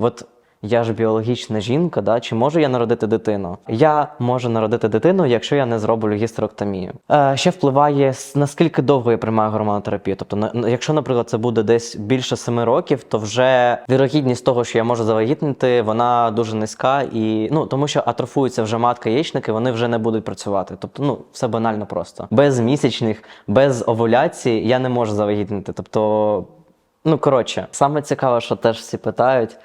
от я ж біологічна жінка, да, чи можу я народити дитину? Я можу народити дитину, якщо я не зроблю гістероктомію. Е, ще впливає наскільки довго я приймаю гормонотерапію. Тобто, на- якщо, наприклад, це буде десь більше семи років, то вже вірогідність того, що я можу завагітнити, вона дуже низька, і ну тому що атрофуються вже матка яєчники, вони вже не будуть працювати. Тобто, ну все банально просто. Без місячних, без овуляції я не можу завагітнити. Тобто, ну коротше, саме цікаве, що теж всі питають.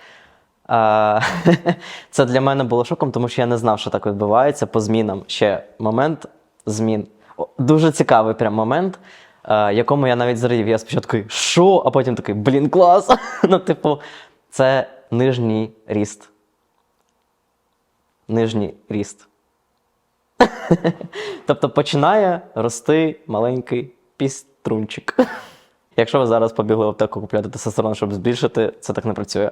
Це для мене було шоком, тому що я не знав, що так відбувається по змінам. Ще момент змін. Дуже цікавий прям момент, е, якому я навіть зрадів. Я спочатку що, а потім такий, блін, клас. ну, типу, це нижній ріст. Нижній ріст. тобто починає рости маленький піструнчик. Якщо ви зараз побігли в аптеку купляти тестостерон, щоб збільшити, це так не працює.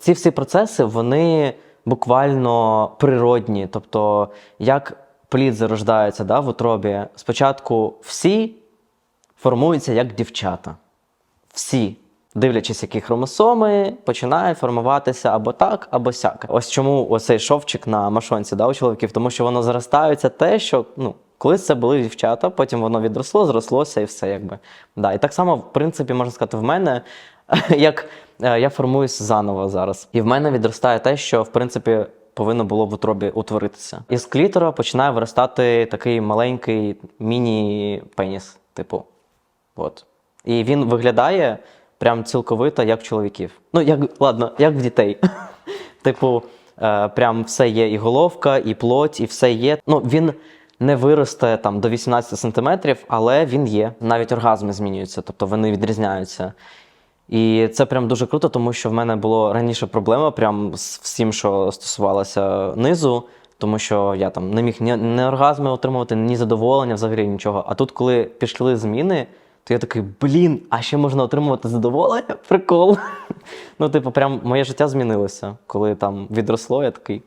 Ці всі процеси вони буквально природні. Тобто, як плід зарождається да, в утробі, спочатку всі формуються як дівчата. Всі. Дивлячись, які хромосоми, починає формуватися або так, або сяк. Ось чому оцей шовчик на машонці да, у чоловіків, тому що воно заростається те, що ну, колись це були дівчата, потім воно відросло, зрослося і все. якби. Да. І так само, в принципі, можна сказати, в мене, як е, я формуюсь заново зараз. І в мене відростає те, що в принципі повинно було в утробі утворитися. Із клітора починає виростати такий маленький міні-пеніс, типу. От. І він виглядає прям цілковито як чоловіків. Ну, як, ладно, як в дітей. типу, е, прям все є і головка, і плоть, і все є. Ну, він не виросте там до 18 сантиметрів, але він є. Навіть оргазми змінюються, тобто вони відрізняються. І це прям дуже круто, тому що в мене було раніше проблема прям з всім, що стосувалося низу, тому що я там не міг ні, ні оргазми отримувати, ні задоволення, взагалі нічого. А тут, коли пішли зміни, то я такий, блін, а ще можна отримувати задоволення? Прикол. Ну, типу, прям моє життя змінилося. Коли там відросло, я такий